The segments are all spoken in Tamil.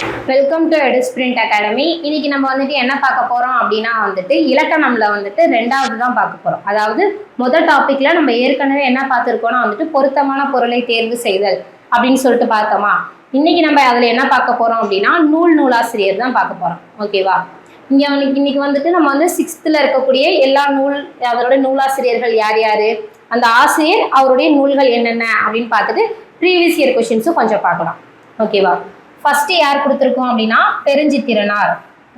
வெல்கம் டு எடுஸ்பிரிண்ட் அகாடமி இன்னைக்கு நம்ம வந்துட்டு என்ன பார்க்க போறோம் அப்படின்னா வந்துட்டு இலக்கணம்ல வந்துட்டு ரெண்டாவது தான் பார்க்க போறோம். அதாவது முதல் டாபிக்ல நம்ம ஏற்கனவே என்ன பார்த்துருக்கோம்னா வந்துட்டு பொருத்தமான பொருளை தேர்வு செய்தல் அப்படின்னு சொல்லிட்டு பார்த்தோமா? இன்னைக்கு நம்ம அதுல என்ன பார்க்க போறோம் அப்படின்னா நூல் நூலாசிரியர் தான் பார்க்க போறோம். ஓகேவா இங்க அவனுக்கு இன்னைக்கு வந்துட்டு நம்ம வந்து சிக்ஸ்த்தில் இருக்கக்கூடிய எல்லா நூல் அதனுடைய நூலாசிரியர்கள் யார் யாரு? அந்த ஆசிரியர் அவருடைய நூல்கள் என்னென்ன அப்படின்னு பார்த்துட்டு ப்ரீவியஸ் இயர் கொஷின்ஸும் கொஞ்சம் பார்க்கலாம். ஓகேவா ஃபர்ஸ்ட் யார் கொடுத்துருக்கோம் அப்படின்னா பெருஞ்சித்திரனார்.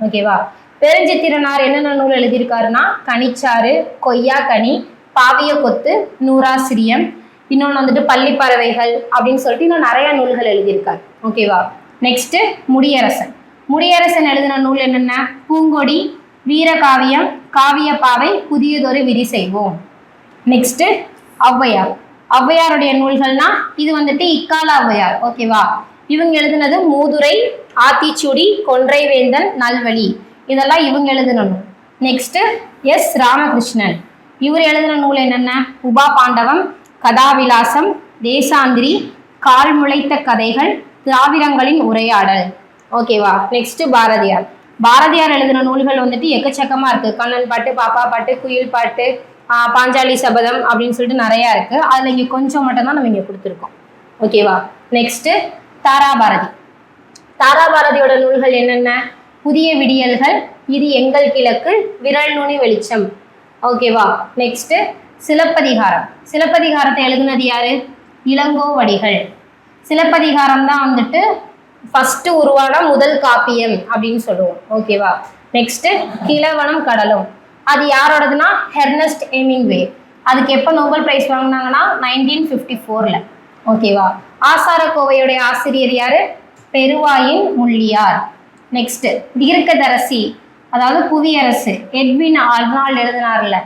ஓகேவா பெருஞ்சித்திரனார் என்னென்ன நூல் எழுதியிருக்காருன்னா கனிச்சாறு கொய்யா கனி பாவிய கொத்து நூறாசிரியம் இன்னொன்று வந்துட்டு பள்ளிப்பறவைகள் அப்படின்னு சொல்லிட்டு இன்னும் நிறைய நூல்கள் எழுதியிருக்காரு. ஓகேவா நெக்ஸ்ட்டு முடியரசன். முடியரசன் எழுதின நூல் என்னென்ன? பூங்கொடி வீரகாவியம் காவியப்பாவை புதியதொரு விதி செய்வோம். நெக்ஸ்ட்டு ஔவையார். ஔவையாருடைய நூல்கள்னா இது வந்துட்டு இக்கால ஔவையார். ஓகேவா இவங்க எழுதினது மூதுரை ஆத்திச்சுடி கொன்றைவேந்தன் நல்வழி. இதெல்லாம் இவங்க எழுதின நூல் நெக்ஸ்ட் எஸ் ராமகிருஷ்ணன். இவர் எழுதின நூல் என்னென்ன? உபா பாண்டவம் கதாவிலாசம் தேசாந்திரி கால் முளைத்த கதைகள் திராவிடங்களின் உரையாடல். ஓகேவா நெக்ஸ்ட் பாரதியார். பாரதியார் எழுதின நூல்கள் வந்துட்டு எக்கச்சக்கமாக இருக்குது கண்ணன் பாட்டு பாப்பா பாட்டு குயில் பாட்டு பாஞ்சாலி சபதம் அப்படின்னு சொல்லிட்டு நிறையா இருக்குது அதில் இங்கே கொஞ்சம் மட்டும் தான் நம்ம இங்கே கொடுத்துருக்கோம். ஓகேவா நெக்ஸ்ட்டு தாராபாரதி. தாராபாரதியோட நூல்கள் என்னென்ன? புதிய விடியல்கள் இது எங்கள் கிழக்கு விரல் நுனி வெளிச்சம். ஓகேவா நெக்ஸ்ட் சிலப்பதிகாரம். சிலப்பதிகாரத்தை எழுதுனது யாரு? இளங்கோவடிகள். சிலப்பதிகாரம் தான் வந்துட்டு ஃபர்ஸ்ட் உருவான முதல் காப்பியம் அப்படின்னு சொல்லுவோம். ஓகேவா நெக்ஸ்ட் கிழவனும் கடலும். அது யாரோடதுன்னா? ஹெர்னஸ்ட் எமிங்வே அதுக்கு எப்போ நோபல் பிரைஸ் வாங்கினாங்கன்னா? நைன்டீன் ஃபிஃப்டி ஃபோரில் ஓகேவா ஆசாரக்கோவையுடைய ஆசிரியர் யாரு? பெருவாயின் முள்ளியார். நெக்ஸ்ட் தீர்க்கதரசி அதாவது புவியரசு எட்வின் அர்னால்டு எழுதினார்ல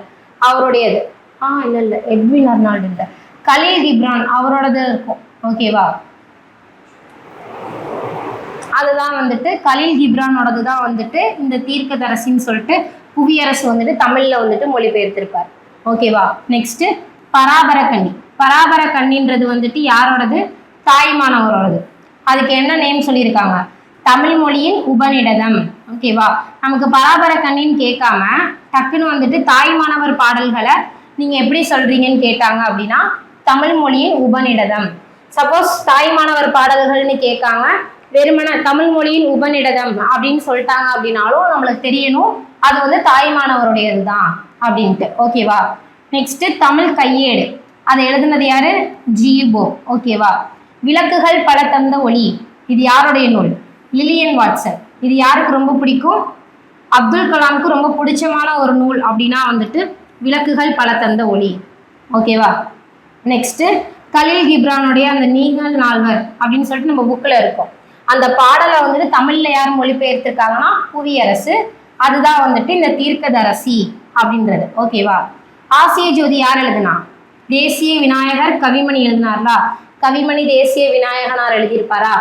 அவருடையது. ஆ இல்லை இல்லை எட்வின் அர்னால்டு இல்லை. கலீல் கிப்ரான் அவரோடது இருக்கும். ஓகேவா அதுதான் வந்துட்டு கலீல் கிப்ரானோடது தான் வந்துட்டு இந்த தீர்க்கதரசின்னு சொல்லிட்டு புவியரசு வந்துட்டு தமிழ்ல வந்துட்டு மொழிபெயர்த்திருப்பார். ஓகேவா நெக்ஸ்ட் பராபர கன்னி பராபர கன்னின்றது வந்துட்டு யாரோடது? தாய்மானவரோடது. அதுக்கு என்ன நேம் சொல்லியிருக்காங்க? தமிழ் மொழியின் உபநிடதம். ஓகேவா நமக்கு பராபர கண்ணின்னு கேட்காம டக்குன்னு வந்துட்டு தாய்மானவர் பாடல்களை நீங்கள் எப்படி சொல்றீங்கன்னு கேட்டாங்க அப்படின்னா தமிழ் மொழியின் உபநிடதம். சப்போஸ் தாய்மானவர் பாடல்கள்னு கேட்காம வெறுமன தமிழ் மொழியின் உபநிடதம் அப்படின்னு சொல்லிட்டாங்க அப்படின்னாலும் நம்மளுக்கு தெரியணும் அது வந்து தாய்மானவருடையது தான் அப்படின்ட்டு. ஓகேவா நெக்ஸ்ட் தமிழ் கையேடு. அதை எழுதுனது யாரு? ஜிபோ. ஓகேவா விளக்குகள் பல தந்த ஒளி. இது யாருடைய நூல்? லிலியன் வாட்சர் இது யாருக்கு ரொம்ப பிடிக்கும்? அப்துல் கலாமுக்கு ரொம்ப பிடிச்சமான ஒரு நூல் அப்படின்னா வந்துட்டு விளக்குகள் பல தந்த ஒளி. ஓகேவா நெக்ஸ்ட்டு கலீல் கிப்ரானுடைய அந்த நீங்கள் நால்வர் அப்படின்னு சொல்லிட்டு நம்ம புக்கில் இருக்கும். அந்த பாடலை வந்துட்டு தமிழில் யார் மொழிபெயர்த்துருக்காங்கன்னா புவியரசு. அதுதான் வந்துட்டு இந்த தீர்க்கதரசி அப்படின்றது. ஓகேவா ஆசிய ஜோதி யார் எழுதுனா? தேசிய விநாயகர் கவிமணி எழுதினார்லா? கவிமணி தேசிய விநாயகனார் எழுதியிருப்பாரா?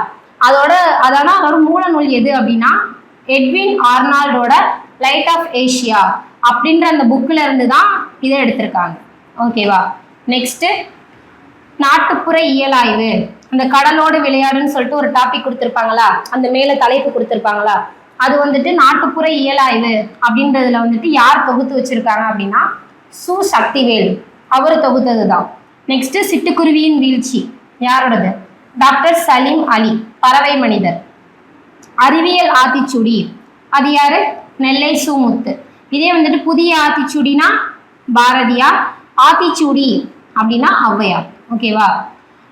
அதோட அதோட அதோட மூல நூல் எது அப்படின்னா எட்வின் ஆர்னால்டோட லைட் ஆஃப் ஏஷியா அப்படின்ற அந்த புக்கில் இருந்து தான் இதை எடுத்திருக்காங்க. ஓகேவா நெக்ஸ்ட்டு நாட்டுப்புற இயலாய்வு. அந்த கடலோடு விளையாடுன்னு சொல்லிட்டு ஒரு டாபிக் கொடுத்துருப்பாங்களா? அந்த மேலே தலைப்பு கொடுத்துருப்பாங்களா? அது வந்துட்டு நாட்டுப்புற இயலாய்வு அப்படின்றதுல வந்துட்டு யார் தொகுத்து வச்சிருக்காங்க அப்படின்னா சு. சக்திவேல். அவர் தொகுத்தது தான் நெக்ஸ்ட் சிட்டுக்குருவியின் வீழ்ச்சி. யாரோடது? டாக்டர் சலீம் அலி பறவை மனிதர். அறிவியல் ஆத்திச்சூடி. அது யாரு? நெல்லை சுமுத்து. இதே வந்துட்டு புதிய ஆத்திச்சூடினா பாரதியார் ஆத்திச்சூடி அப்படின்னா ஔவையார் ஓகேவா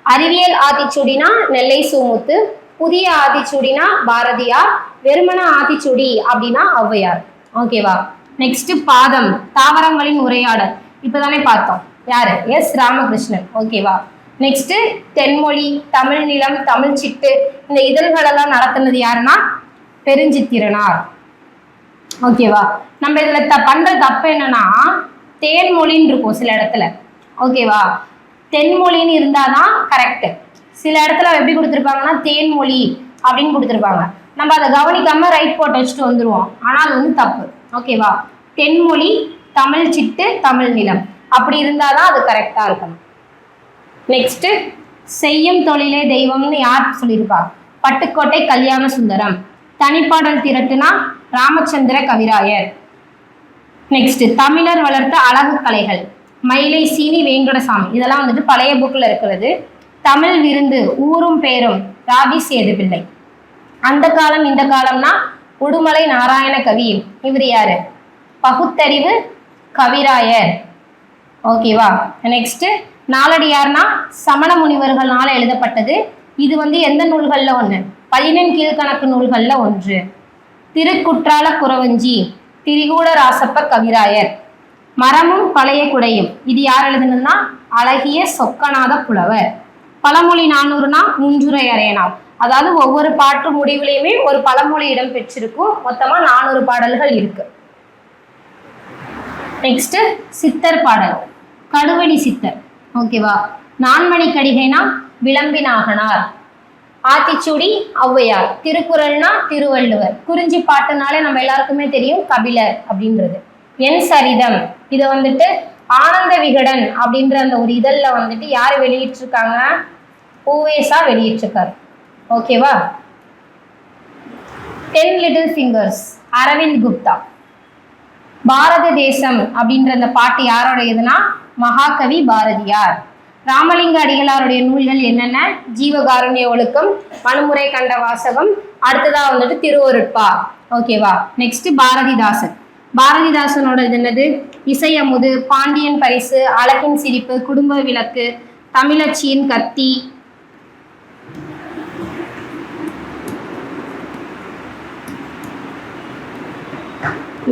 அறிவியல் ஆத்திச்சூடினா நெல்லை சுமுத்து புதிய ஆத்திச்சூடினா பாரதியார் வெறுமன ஆத்திச்சூடி அப்படின்னா ஔவையார். ஓகேவா நெக்ஸ்ட் பாதம் தாவரங்களின் உரையாடல். இப்பதானே பார்த்தோம். யாரு? எஸ் ராமகிருஷ்ணன். ஓகேவா நெக்ஸ்ட் தென்மொழி தமிழ் நிலம் தமிழ் சிட்டு இந்த இதழ்களெல்லாம் நடத்தினது யாருன்னா? பெருஞ்சித்திரனார். ஓகேவா நம்ம இதுல த பண்ற தப்பு என்னன்னா தேன்மொழின்னு இருக்கும் சில இடத்துல. ஓகேவா தென்மொழின்னு இருந்தாதான் கரெக்ட் சில இடத்துல எப்படி கொடுத்துருப்பாங்கன்னா தேன்மொழி அப்படின்னு கொடுத்துருப்பாங்க. நம்ம அதை கவனிக்காம ரைட் போட்டு வச்சுட்டு வந்துடுவோம் ஆனால் அது வந்து தப்பு. ஓகேவா தென்மொழி தமிழ் சிட்டு தமிழ் நிலம். அப்படி இருந்தாதான் அது கரெக்டா இருக்கணும். நெக்ஸ்ட் செய்யும் தொழிலே தெய்வம்னு யார் சொல்லியிருப்பா? பட்டுக்கோட்டை கல்யாண சுந்தரம். தனிப்பாடல் திரட்டுனா ராமச்சந்திர கவிராயர். நெக்ஸ்ட் தமிழர் வளர்த்த அழகு கலைகள். மயிலை சீனி வேங்கடசாமி. இதெல்லாம் வந்துட்டு பழைய புக்கில் இருக்கிறது. தமிழ் விருந்து ஊரும் பேரும் ராவி சேதுபிள்ளை அந்த காலம் இந்த காலம்னா உடுமலை நாராயண கவி இவர் யாரு? பகுத்தறிவு கவிராயர். ஓகேவா நெக்ஸ்ட் நாலடியார்னா சமண முனிவர்களால் எழுதப்பட்டது. இது வந்து எந்த நூல்களில் ஒன்று பதினெண் கீழ்கணக்கு நூல்களில் ஒன்று. திருக்குற்றால குறவஞ்சி திரிகூட ராசப்ப கவிராயர். மரமும் பழைய குடையும். இது யார் எழுதுனதுன்னா அழகிய சொக்கநாத புலவர். பழமொழி நானூறுனா முஞ்சுரை அறையனால் அதாவது ஒவ்வொரு பாட்டு முடிவுலையுமே ஒரு பழமொழி இடம் பெற்றிருக்கும். மொத்தமாக நானூறு பாடல்கள் இருக்குது நெக்ஸ்ட் சித்தர் பாடல். கடுவெளி சித்தர். ஓகேவா நான்மணி கடிகைனா விளம்பினாகனார். ஆத்திச்சூடி ஔவையார். திருக்குறள்னா திருவள்ளுவர். குறிஞ்சி பாட்டுனாலே நம்ம எல்லாருக்குமே தெரியும் கபிலர் அப்படின்றது. என் சரிதம். இதை வந்துட்டு ஆனந்த விகடன் அப்படின்ற அந்த ஒரு இதழில் வந்துட்டு யார் வெளியிட்டிருக்காங்க பூவேசா வெளியிட்டிருக்காரு. ஓகேவா ten little fingers Arvind Gupta. பாரத தேசம் அப்படின்ற அந்த பாட்டு யாரோடையதுன்னா மகாகவி பாரதியார். ராமலிங்க அடிகளாருடைய நூல்கள் என்னென்ன? ஜீவகாருண்ய ஒழுக்கம் மனுமுறை கண்ட வாசகம் அடுத்ததா வந்துட்டு திருவருட்பா. ஓகேவா நெக்ஸ்ட் பாரதிதாசன். பாரதிதாசனோட இது என்னது? இசையமுது பாண்டியன் பரிசு அழகின் சிரிப்பு குடும்ப விளக்கு தமிழச்சியின் கத்தி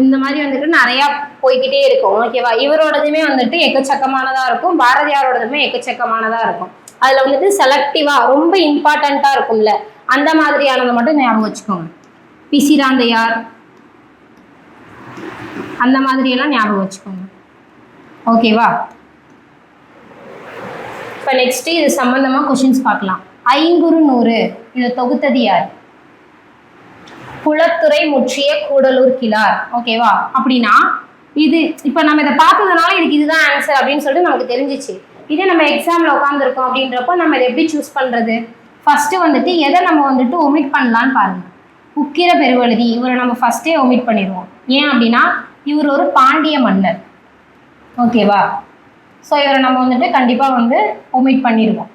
இந்த மாதிரி வந்துட்டு நிறையா போய்கிட்டே இருக்கும் ஓகேவா இவரோடதுமே வந்துட்டு எக்கச்சக்கமானதா இருக்கும் பாரதியாரோடதுமே எக்கச்சக்கமானதா இருக்கும். அதுல வந்துட்டு செலக்டிவா ரொம்ப இம்பார்ட்டண்ட்டாக இருக்கும்ல அந்த மாதிரியானதை மட்டும் ஞாபகம் வச்சுக்கோங்க. பிசிராந்தையார் அந்த மாதிரி எல்லாம் ஞாபகம் வச்சுக்கோங்க. ஓகேவா இப்போ நெக்ஸ்ட் இது சம்பந்தமா கொஷின்ஸ் பார்க்கலாம். ஐங்குறு நூறு இதை தொகுத்தது யார்? குளத்துறை முற்றிய கூடலூர் கிளார். ஓகேவா அப்படின்னா இது இப்போ நம்ம இதை பார்த்ததுனால இதுக்கு இதுதான் ஆன்சர் அப்படின்னு சொல்லிட்டு நமக்கு தெரிஞ்சிச்சு. இதே நம்ம எக்ஸாமில் உட்காந்துருக்கோம் அப்படின்றப்போ நம்ம இதை எப்படி சூஸ் பண்ணுறது ஃபஸ்ட்டு வந்துட்டு எதை நம்ம வந்துட்டு ஒமிட் பண்ணலான்னு பாருங்கள் உக்கிர பெருவழுதி இவரை நம்ம ஃபஸ்ட்டே ஒமிட் பண்ணிடுவோம். ஏன் அப்படின்னா இவர் ஒரு பாண்டிய மன்னர். ஓகேவா ஸோ இவரை நம்ம வந்துட்டு கண்டிப்பாக வந்து ஒமிட் பண்ணிடுவோம்.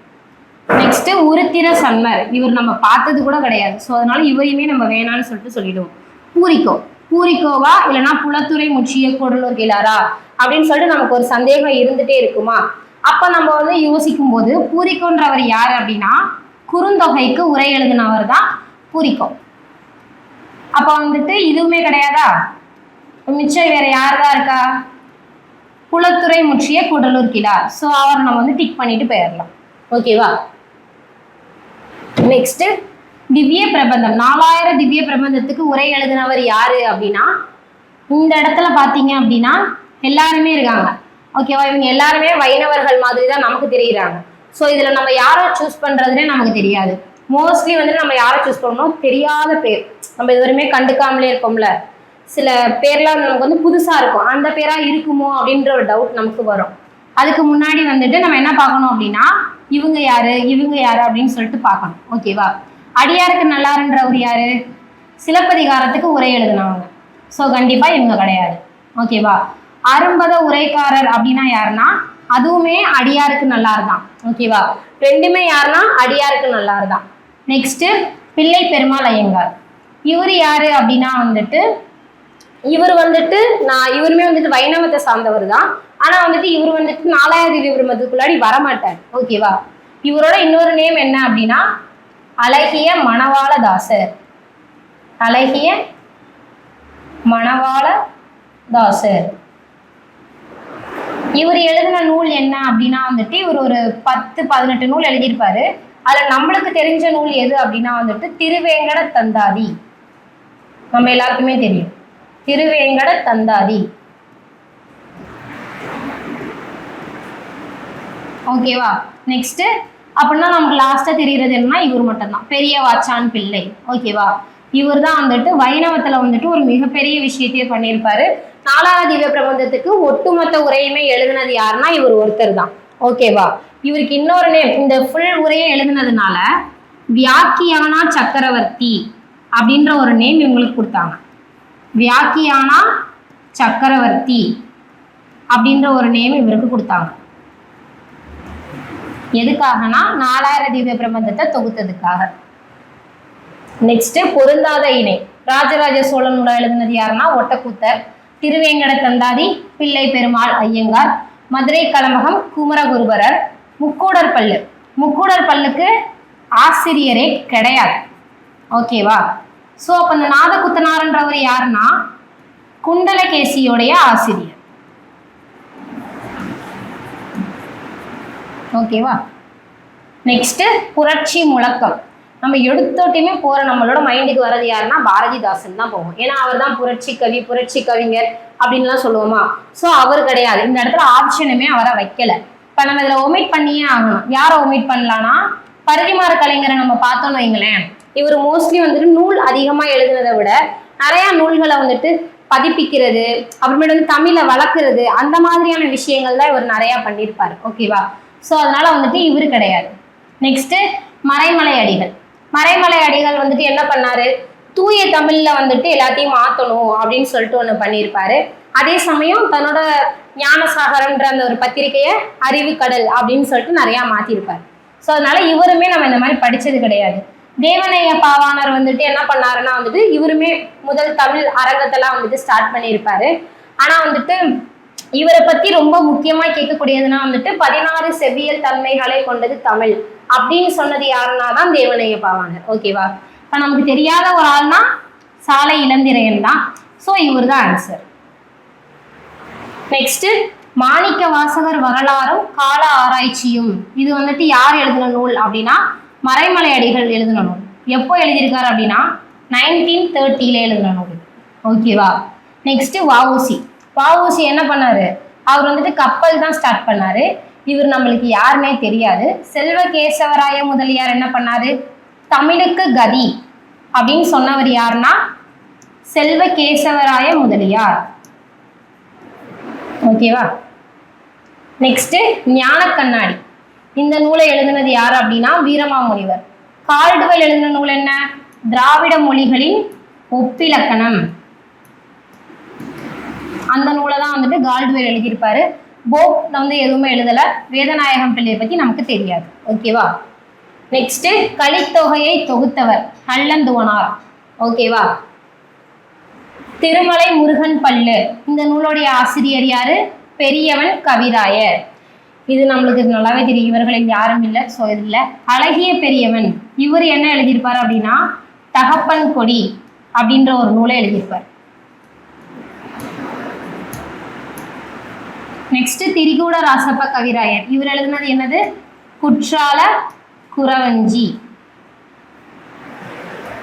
நெக்ஸ்ட் உருத்திர சன்மர். இவர் நம்ம பார்த்தது கூட கிடையாது. ஸோ அதனால இவரையுமே நம்ம வேணாம்னு சொல்லிட்டு சொல்லிடுவோம். பூரிக்கோ. பூரிக்கோவா? இல்லைன்னா புலத்துறை முச்சிய குடலூர் கிளாரா? அப்படின்னு சொல்லிட்டு நமக்கு ஒரு சந்தேகம் இருந்துட்டே இருக்குமா? அப்போ நம்ம வந்து யோசிக்கும் போது பூரிக்கோன்றவர் யார் அப்படின்னா குறுந்தொகைக்கு உரை எழுதினவர் தான் பூரிக்கோ. அப்போ வந்துட்டு இதுவுமே கிடையாதா? மிச்சம் வேற யார் தான் இருக்கா? குளத்துறை முற்றிய குடலூர் கிளார். ஸோ அவர் நம்ம வந்து டிக் பண்ணிட்டு போயிடலாம். ஓகேவா நெக்ஸ்ட் திவ்ய பிரபந்தம். நாலாயிரம் திவ்ய பிரபந்தத்துக்கு உரை எழுதினவர் யாரு அப்படின்னா இந்த இடத்துல பார்த்தீங்க அப்படின்னா எல்லாருமே இருக்காங்க. ஓகேவா இவங்க எல்லாருமே வைணவர்கள் மாதிரி தான் நமக்கு தெரியுறாங்க. ஸோ இதில் நம்ம யாரை சூஸ் பண்ணுறதுனே நமக்கு தெரியாது. மோஸ்ட்லி வந்து நம்ம யாரை சூஸ் பண்ணணும் தெரியாத பேர். நம்ம இதுவரையுமே கண்டுக்காமலே இருக்கோம்ல. சில பேர்லாம் நமக்கு வந்து புதுசாக இருக்கும். அந்த பேராக இருக்குமோ அப்படின்ற ஒரு டவுட் நமக்கு வரும். அதுக்கு முன்னாடி வந்துட்டு நம்ம என்ன பார்க்கணும் அப்படின்னா இவங்க யாரு? இவங்க யாரு? அப்படின்னு சொல்லிட்டு பார்க்கணும். ஓகேவா அடியாருக்கு நல்லாருன்றவர் யாரு? சிலப்பதிகாரத்துக்கு உரை எழுதினவங்க. ஸோ கண்டிப்பாக இவங்க கிடையாது. ஓகேவா அரும்பத உரைக்காரர் அப்படின்னா யாருன்னா அதுவுமே அடியாருக்கு நல்லாருதான். ஓகேவா ரெண்டுமே யாருன்னா அடியாருக்கு நல்லாருதான். நெக்ஸ்ட்டு பிள்ளை பெருமாள் ஐயங்கார். இவர் யாரு அப்படின்னா வந்துட்டு இவர் வந்துட்டு நான் இவருமே வந்துட்டு வைணவத்தை சார்ந்தவர் தான் ஆனா வந்துட்டு இவர் வந்துட்டு நாலாயிரத்தி விபரமத்துக்குள்ளாடி வரமாட்டார். ஓகேவா இவரோட இன்னொரு நேம் என்ன அப்படின்னா அழகிய மணவாளதாசர். அழகிய மணவாளதாசர். இவர் எழுதின நூல் என்ன அப்படின்னா வந்துட்டு இவர் ஒரு பத்து பதினெட்டு நூல் எழுதியிருப்பாரு. அதுல நம்மளுக்கு தெரிஞ்ச நூல் எது அப்படின்னா வந்துட்டு திருவேங்கட தந்தாதி. நம்ம எல்லாருக்குமே தெரியும். திருவேங்கட தந்தாதி. ஓகேவா நெக்ஸ்ட் அப்படின்னா நமக்கு லாஸ்ட்டாக தெரிகிறது என்னன்னா இவர் மட்டும்தான். பெரிய வாச்சான் பிள்ளை. ஓகேவா இவர் தான் வந்துட்டு வைணவத்தில் வந்துட்டு ஒரு மிகப்பெரிய விஷயத்தையே பண்ணியிருப்பாரு. நாலாவது திவ்ய பிரபந்தத்துக்கு ஒட்டுமொத்த உரையுமே எழுதினது யாருன்னா இவர் ஒருத்தர் தான் ஓகேவா இவருக்கு இன்னொரு நேம் இந்த ஃபுல் உரையை எழுதினதுனால வியாக்கியானா சக்கரவர்த்தி அப்படின்ற ஒரு நேம் இவங்களுக்கு கொடுத்தாங்க. வியாக்கியானா சக்கரவர்த்தி அப்படின்ற ஒரு நேம் இவருக்கு கொடுத்தாங்க. எதுக்காகனா நாலாயிரம் திவ்ய பிரபந்தத்தை தொகுத்ததுக்காக. நெக்ஸ்ட் பொருந்தாத இணை. ராஜராஜ சோழனோட எழுதினது யாருன்னா ஒட்டக்கூத்தர் திருவேங்கட தந்தாதி பிள்ளை பெருமாள் ஐயங்கார் மதுரை கலமகம் குமரகுருபரர் முக்கூடர் பல்லு. முக்கூடர் பல்லுக்கு ஆசிரியரே கிடையாது. ஓகேவா ஸோ அப்போ அந்த நாதகுத்தனார்ன்றவர் யாருன்னா குண்டலகேசியோடைய ஆசிரியர். ஓகேவா நெக்ஸ்ட்டு புரட்சி முழக்கம். நம்ம எடுத்தோட்டையுமே போகிற நம்மளோட மைண்டுக்கு வர்றது யாருன்னா பாரதிதாசன் தான் போகும் ஏன்னா அவர் தான் புரட்சி கவி புரட்சி கவிஞர் அப்படின்லாம் சொல்லுவோமா? ஸோ அவர் கிடையாது. இந்த இடத்துல ஆப்ஷனுமே அவரை வைக்கல. இப்போ நம்ம இதில் ஒமிட் பண்ணியே ஆகணும். யாரை ஒமிட் பண்ணலான்னா பருதிமாற கலைஞரை நம்ம பார்த்தோம்னு வைங்களேன். இவர் மோஸ்ட்லி வந்துட்டு நூல் அதிகமாக எழுதுனதை விட நிறையா நூல்களை வந்துட்டு பதிப்பிக்கிறது அப்புறமேட்டு வந்து தமிழை வளர்க்குறது அந்த மாதிரியான விஷயங்கள் தான் இவர் நிறையா பண்ணியிருப்பார். ஓகேவா ஸோ அதனால் வந்துட்டு இவர் கிடையாது. நெக்ஸ்ட்டு மறைமலை அடிகள். மறைமலை அடிகள் வந்துட்டு என்ன பண்ணார்? தூய தமிழில் வந்துட்டு எல்லாத்தையும் மாற்றணும் அப்படின்னு சொல்லிட்டு ஒன்று பண்ணியிருப்பாரு அதே சமயம் தன்னோட ஞானசாகரம்ன்ற அந்த ஒரு பத்திரிகையை அறிவுக்கடல் அப்படின்னு சொல்லிட்டு நிறையா மாற்றிருப்பார் ஸோ அதனால இவருமே நம்ம இந்த மாதிரி படித்தது கிடையாது. தேவனைய பாவாணர் வந்துட்டு என்ன பண்ணாருன்னா வந்துட்டு இவருமே முதல் தமிழ் அரங்கத்தெல்லாம் வந்துட்டு ஸ்டார்ட் பண்ணியிருப்பாரு ஆனால் வந்துட்டு இவரை பத்தி ரொம்ப முக்கியமா கேட்கக்கூடியதுன்னா வந்துட்டு பதினாறு செவ்வியல் தன்மைகளை கொண்டது தமிழ். அப்படின்னு சொன்னது யாருன்னா தான் தேவனைய பாவாங்க ஓகேவா இப்போ நமக்கு தெரியாத ஒரு ஆள்னா சாலை இளந்திரையன் தான். ஸோ இவர் தான் ஆன்சர் நெக்ஸ்ட் மாணிக்க வாசகர் வரலாறும் கால ஆராய்ச்சியும். இது வந்துட்டு யார் எழுதின நூல் அப்படின்னா மறைமலை அடிகள் எழுதின நூல். எப்போ எழுதியிருக்காரு அப்படின்னா நைன்டீன் தேர்ட்டியில எழுதின நூல். ஓகேவா நெக்ஸ்ட் வாவுசி வஉசி என்ன பண்ணாரு? அவர் வந்துட்டு கப்பல் தான் ஸ்டார்ட் பண்ணாரு. இவர் நம்மளுக்கு யாருமே தெரியாது. செல்வ கேசவராய முதலியார் என்ன பண்ணாரு? தமிழுக்கு கதி அப்படின்னு சொன்னவர் யாருன்னா செல்வ கேசவராய முதலியார் ஓகேவா நெக்ஸ்ட் ஞான கண்ணாடி. இந்த நூலை எழுதினது யார் அப்படின்னா வீரமாமுனிவர். கால்டுவல் எழுதின நூல் என்ன? திராவிட மொழிகளின் ஒப்பிலக்கணம். அந்த நூலை தான் வந்துட்டு கால்டுவேர் எழுதியிருப்பாரு. போப் வந்து எதுவுமே எழுதல. வேதநாயகம் பிள்ளையை பத்தி நமக்கு தெரியாது. ஓகேவா நெக்ஸ்ட் கலித்தொகையை தொகுத்தவர் நல்லந்துவனார் ஓகேவா திருமலை முருகன் பல்லு. இந்த நூலுடைய ஆசிரியர் யாரு? பெரியவன் கவிராயர். இது நம்மளுக்கு நல்லாவே தெரியும். இவர்களில் யாரும் இல்லை ஸோ இல்லை. அழகிய பெரியவன். இவர் என்ன எழுதியிருப்பார் அப்படின்னா தகப்பன் கொடி அப்படின்ற ஒரு நூலை எழுதியிருப்பார். நெக்ஸ்ட் திரிகூட ராசப்ப கவிராயர். இவர் எழுதுனது என்னது? குற்றால குறவஞ்சி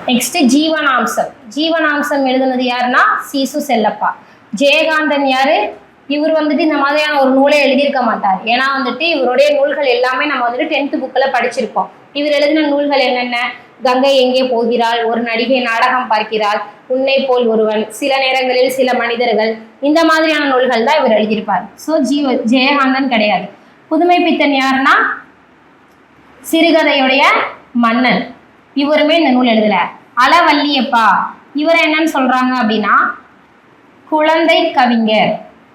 நெக்ஸ்ட் ஜீவனாம்சம். ஜீவனாம்சம் எழுதுனது யாருன்னா? சீசு செல்லப்பா. ஜெயகாந்தன் யாரு? இவர் வந்துட்டு இந்த மாதிரியான ஒரு நூலை எழுதியிருக்க மாட்டார். ஏன்னா வந்துட்டு இவருடைய நூல்கள் எல்லாமே நம்ம வந்துட்டு டென்த் புக்கில் படிச்சிருப்போம். இவர் எழுதின நூல்கள் என்னென்ன? கங்கை எங்கே போகிறாள்? ஒரு நடிகை நாடகம் பார்க்கிறாள். உன்னை போல் ஒருவன். சில நேரங்களில் சில மனிதர்கள். இந்த மாதிரியான நூல்கள் தான் இவர் எழுதியிருப்பார். ஸோ ஜீவ ஜெயகாந்தன் கிடையாது. புதுமை பித்தன் யாருன்னா? சிறுகதையுடைய மன்னன். இவருமே இந்த நூல் எழுதல. அளவல்லியப்பா இவர் என்னன்னு சொல்றாங்க அப்படின்னா குழந்தை கவிஞர்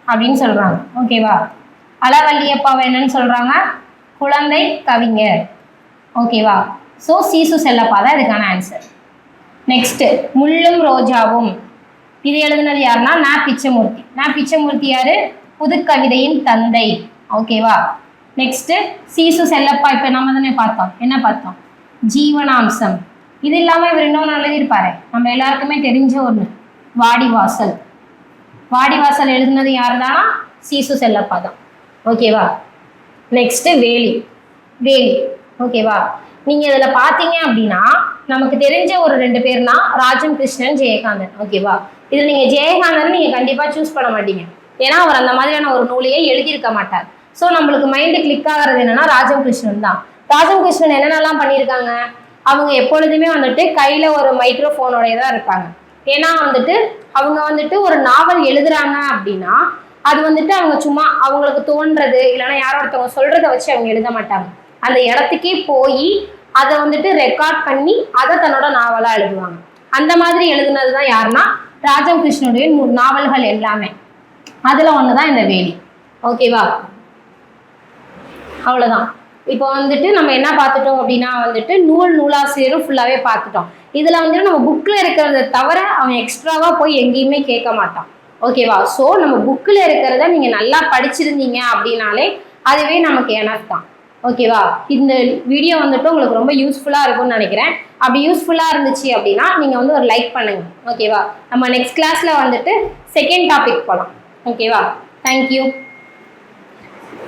அப்படின்னு சொல்றாங்க. ஓகேவா அளவல்லியப்பாவை என்னன்னு சொல்றாங்க? குழந்தை கவிஞர். ஓகேவா ஸோ சீசு செல்லப்பா தான் இதுக்கான ஆன்சர் நெக்ஸ்ட்டு முள்ளும் ரோஜாவும். இது எழுதுனது யாருன்னா நா பிச்சமூர்த்தி. நா பிச்சமூர்த்தி யாரு? புதுக்கவிதையின் தந்தை. ஓகேவா நெக்ஸ்ட்டு சீசு செல்லப்பா இப்போ நம்ம தானே பார்த்தோம். என்ன பார்த்தோம்? ஜீவனாம்சம். இது இல்லாமல் இவர் இன்னொன்று எழுதியிருப்பாரு. நம்ம எல்லாருக்குமே தெரிஞ்ச ஒன்று வாடிவாசல். வாடிவாசல் எழுதுனது யார் தான் சீசு செல்லப்பா தான். ஓகேவா நெக்ஸ்ட்டு வேலி. வேலி. ஓகேவா நீங்கள் இதில் பார்த்தீங்க அப்படின்னா நமக்கு தெரிஞ்ச ஒரு ரெண்டு பேர்னா ராஜம் கிருஷ்ணன் ஜெயகாந்தன். ஓகேவா இதில் நீங்கள் ஜெயகாந்தன் நீங்கள் கண்டிப்பாக சூஸ் பண்ண மாட்டீங்க. ஏன்னா அவர் அந்த மாதிரியான ஒரு நூலையே எழுதியிருக்க மாட்டார். ஸோ நம்மளுக்கு மைண்டு கிளிக் ஆகிறது என்னன்னா ராஜம் கிருஷ்ணன் தான். ராஜம் கிருஷ்ணன் என்னென்னலாம் பண்ணியிருக்காங்க? அவங்க எப்பொழுதுமே வந்துட்டு கையில் ஒரு மைக்ரோஃபோனோடைய தான் இருப்பாங்க. ஏன்னா வந்துட்டு அவங்க வந்துட்டு ஒரு நாவல் எழுதுறாங்க அப்படின்னா அது வந்துட்டு அவங்க சும்மா அவங்களுக்கு தோன்றது இல்லைன்னா யாரோ ஒருத்தவங்க சொல்றதை வச்சு அவங்க எழுத மாட்டாங்க. அந்த இடத்துக்கே போய் அதை வந்துட்டு ரெக்கார்ட் பண்ணி அதை தன்னோட நாவலா எழுதுவாங்க. அந்த மாதிரி எழுதுனது தான் யாருன்னா ராஜம் கிருஷ்ணனுடைய நாவல்கள் எல்லாமே. அதில் ஒன்று தான் இந்த வேலி. ஓகேவா அவ்வளோதான் இப்போ வந்துட்டு நம்ம என்ன பார்த்துட்டோம் அப்படின்னா வந்துட்டு நூல் நூலாசிரியரும் ஃபுல்லாகவே பார்த்துட்டோம். இதில் வந்துட்டு நம்ம புக்கில் இருக்கிறத தவிர அவன் எக்ஸ்ட்ராவாக போய் எங்கேயுமே கேட்க மாட்டான். ஓகேவா ஸோ நம்ம புக்கில் இருக்கிறத நீங்கள் நல்லா படிச்சிருந்தீங்க அப்படின்னாலே அதுவே நமக்கு எனஃப் தான். ஓகேவா இந்த வீடியோ வந்துட்டு உங்களுக்கு ரொம்ப யூஸ்ஃபுல்லாக இருக்கும்னு நினைக்கிறேன். அப்படி யூஸ்ஃபுல்லாக இருந்துச்சு அப்படின்னா நீங்கள் வந்து ஒரு லைக் பண்ணுங்க. ஓகேவா நம்ம நெக்ஸ்ட் கிளாஸில் வந்துட்டு செகண்ட் டாபிக் போகலாம் ஓகேவா தேங்க்யூ